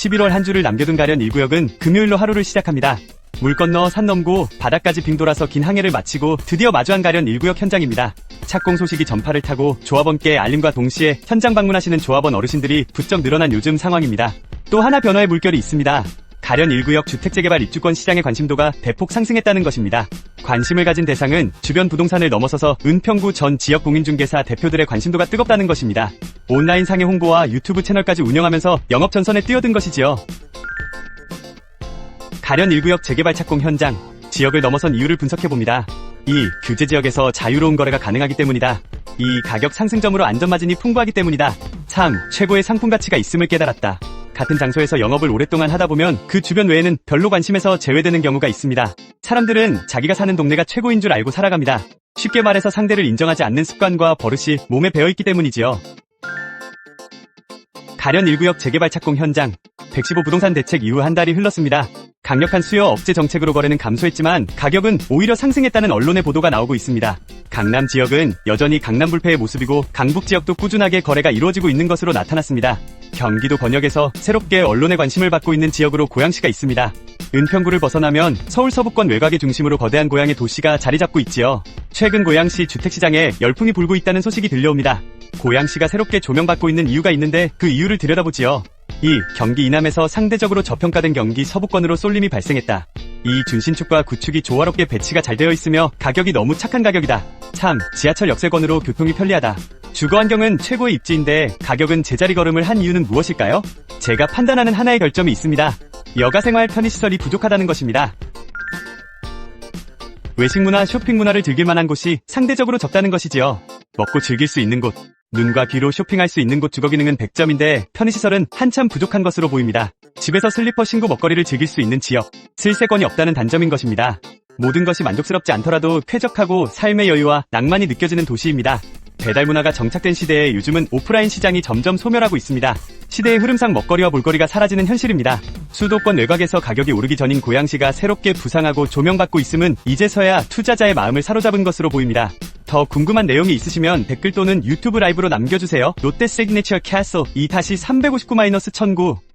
11월 한 주를 남겨둔 가련 1구역은 금요일로 하루를 시작합니다. 물 건너 산 넘고 바다까지 빙 돌아서 긴 항해를 마치고 드디어 마주한 가련 1구역 현장입니다. 착공 소식이 전파를 타고 조합원께 알림과 동시에 현장 방문하시는 조합원 어르신들이 부쩍 늘어난 요즘 상황입니다. 또 하나 변화의 물결이 있습니다. 가련 1구역 주택재개발 입주권 시장의 관심도가 대폭 상승했다는 것입니다. 관심을 가진 대상은 주변 부동산을 넘어서서 은평구 전 지역 공인중개사 대표들의 관심도가 뜨겁다는 것입니다. 온라인 상해 홍보와 유튜브 채널까지 운영하면서 영업 전선에 뛰어든 것이지요. 가련 1구역 재개발 착공 현장, 지역을 넘어선 이유를 분석해봅니다. 이 규제 지역에서 자유로운 거래가 가능하기 때문이다. 이 가격 상승점으로 안전마진이 풍부하기 때문이다. 참, 최고의 상품 가치가 있음을 깨달았다. 같은 장소에서 영업을 오랫동안 하다 보면 그 주변 외에는 별로 관심에서 제외되는 경우가 있습니다. 사람들은 자기가 사는 동네가 최고인 줄 알고 살아갑니다. 쉽게 말해서 상대를 인정하지 않는 습관과 버릇이 몸에 배어있기 때문이지요. 가련 1구역 재개발 착공 현장 115 부동산 대책 이후 한 달이 흘렀습니다. 강력한 수요 억제 정책으로 거래는 감소했지만 가격은 오히려 상승했다는 언론의 보도가 나오고 있습니다. 강남 지역은 여전히 강남 불패의 모습이고 강북 지역도 꾸준하게 거래가 이루어지고 있는 것으로 나타났습니다. 경기도 권역에서 새롭게 언론의 관심을 받고 있는 지역으로 고양시가 있습니다. 은평구를 벗어나면 서울 서부권 외곽의 중심으로 거대한 고양의 도시가 자리 잡고 있지요. 최근 고양시 주택시장에 열풍이 불고 있다는 소식이 들려옵니다. 고양시가 새롭게 조명받고 있는 이유가 있는데 그 이유를 들여다보지요. 이 경기 이남에서 상대적으로 저평가된 경기 서부권으로 쏠림이 발생했다. 이 준신축과 구축이 조화롭게 배치가 잘 되어 있으며 가격이 너무 착한 가격이다. 참, 지하철 역세권으로 교통이 편리하다. 주거 환경은 최고의 입지인데 가격은 제자리 걸음을 한 이유는 무엇일까요? 제가 판단하는 하나의 결점이 있습니다. 여가생활 편의시설이 부족하다는 것입니다. 외식 문화, 쇼핑 문화를 즐길 만한 곳이 상대적으로 적다는 것이지요. 먹고 즐길 수 있는 곳, 눈과 귀로 쇼핑할 수 있는 곳 주거 기능은 100점인데 편의시설은 한참 부족한 것으로 보입니다. 집에서 슬리퍼 신고 먹거리를 즐길 수 있는 지역, 슬세권이 없다는 단점인 것입니다. 모든 것이 만족스럽지 않더라도 쾌적하고 삶의 여유와 낭만이 느껴지는 도시입니다. 배달 문화가 정착된 시대에 요즘은 오프라인 시장이 점점 소멸하고 있습니다. 시대의 흐름상 먹거리와 볼거리가 사라지는 현실입니다. 수도권 외곽에서 가격이 오르기 전인 고양시가 새롭게 부상하고 조명받고 있음은 이제서야 투자자의 마음을 사로잡은 것으로 보입니다. 더 궁금한 내용이 있으시면 댓글 또는 유튜브 라이브로 남겨주세요. 롯데 시그니처 캐슬 2-359-1009